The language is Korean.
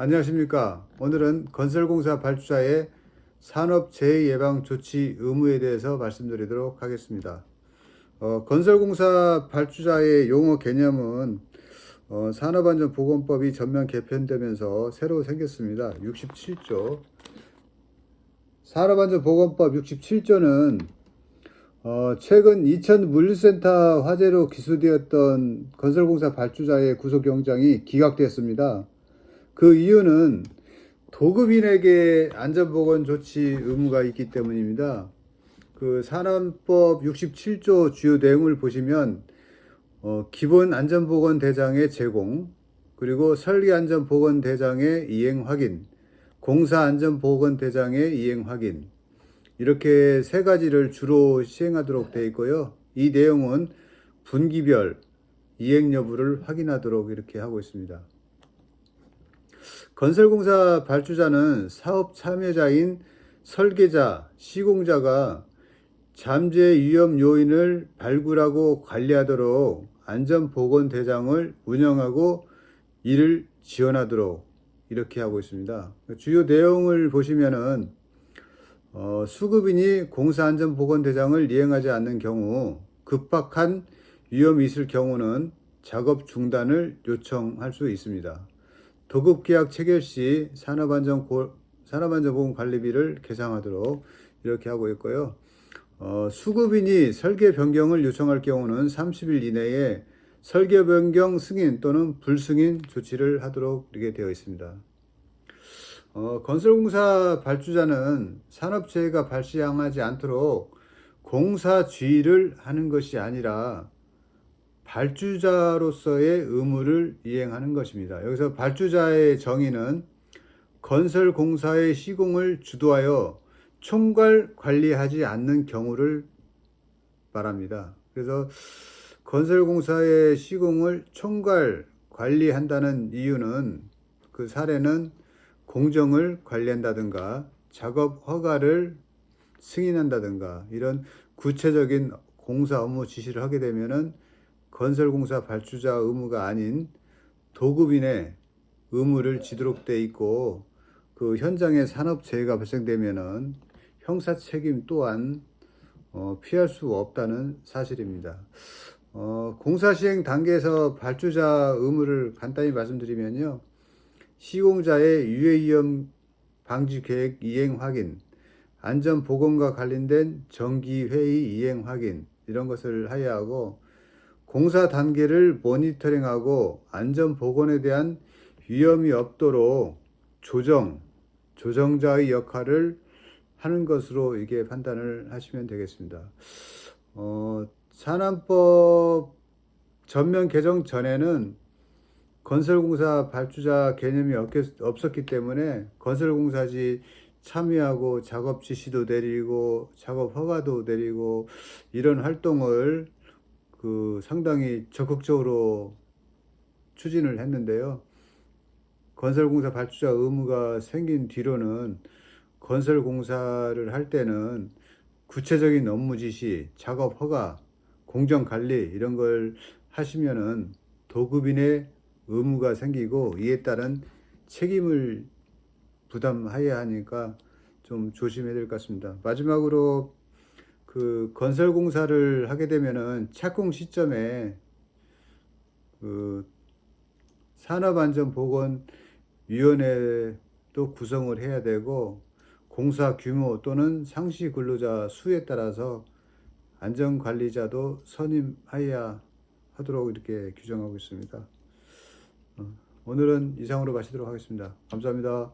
안녕하십니까. 오늘은 건설공사 발주자의 산업 재해 예방 조치 의무에 대해서 말씀드리도록 하겠습니다. 어, 건설공사 발주자의 용어 개념은 어, 산업안전보건법이 전면 개편되면서 새로 생겼습니다. 67조. 산업안전보건법 67조는 어, 최근 이천 물류센터 화재로 기소되었던 건설공사 발주자의 구속영장이 기각되었습니다. 그 이유는 도급인에게 안전보건 조치 의무가 있기 때문입니다. 그 산업법 67조 주요 내용을 보시면 어, 기본 안전보건 대장의 제공, 그리고 설계 안전보건 대장의 이행 확인, 공사 안전보건 대장의 이행 확인, 이렇게 세 가지를 주로 시행하도록 되어 있고요. 이 내용은 분기별 이행 여부를 확인하도록 이렇게 하고 있습니다. 건설공사 발주자는 사업 참여자인 설계자, 시공자가 잠재 위험 요인을 발굴하고 관리하도록 안전보건 대장을 운영하고 이를 지원하도록 이렇게 하고 있습니다. 주요 내용을 보시면은 어, 수급인이 공사안전보건대장을 이행하지 않는 경우 급박한 위험이 있을 경우는 작업 중단을 요청할 수 있습니다. 도급계약 체결 시 산업안전 산업안전보건관리비를 계상하도록 이렇게 하고 있고요. 어, 수급인이 설계 변경을 요청할 경우는 30일 이내에 설계 변경 승인 또는 불승인 조치를 하도록 이렇게 되어 있습니다. 어, 건설공사 발주자는 산업재해가 발생하지 않도록 공사 지휘를 하는 것이 아니라 발주자로서의 의무를 이행하는 것입니다. 여기서 발주자의 정의는 건설 공사의 시공을 주도하여 총괄 관리하지 않는 경우를 말합니다. 그래서 건설 공사의 시공을 총괄 관리한다는 이유는 그 사례는 공정을 관리한다든가 작업 허가를 승인한다든가 이런 구체적인 공사 업무 지시를 하게 되면은 건설공사 발주자 의무가 아닌 도급인의 의무를 지도록 돼 있고 그 현장에 산업재해가 발생되면은 형사 책임 또한 어, 피할 수 없다는 사실입니다. 어, 공사 시행 단계에서 발주자 의무를 간단히 말씀드리면요. 시공자의 유해위험 방지 계획 이행 확인, 안전 보건과 관련된 정기 회의 이행 확인 이런 것을 하여야 하고 공사 단계를 모니터링하고 안전 보건에 대한 위험이 없도록 조정, 조정자의 역할을 하는 것으로 이게 판단을 하시면 되겠습니다. 어, 산안법 전면 개정 전에는 건설공사 발주자 개념이 없었기 때문에 건설공사지 참여하고 작업 지시도 내리고 작업 허가도 내리고 이런 활동을 그 상당히 적극적으로 추진을 했는데요. 건설공사 발주자 의무가 생긴 뒤로는 건설공사를 할 때는 구체적인 업무 지시, 작업 허가, 공정 관리 이런 걸 하시면은 도급인의 의무가 생기고 이에 따른 책임을 부담해야 하니까 좀 조심해야 될 것 같습니다. 마지막으로 그 건설 공사를 하게 되면은 착공 시점에 그 산업안전보건위원회도 구성을 해야 되고 공사 규모 또는 상시 근로자 수에 따라서 안전관리자도 선임하여야 하도록 이렇게 규정하고 있습니다. 어, 오늘은 이상으로 마치도록 하겠습니다. 감사합니다.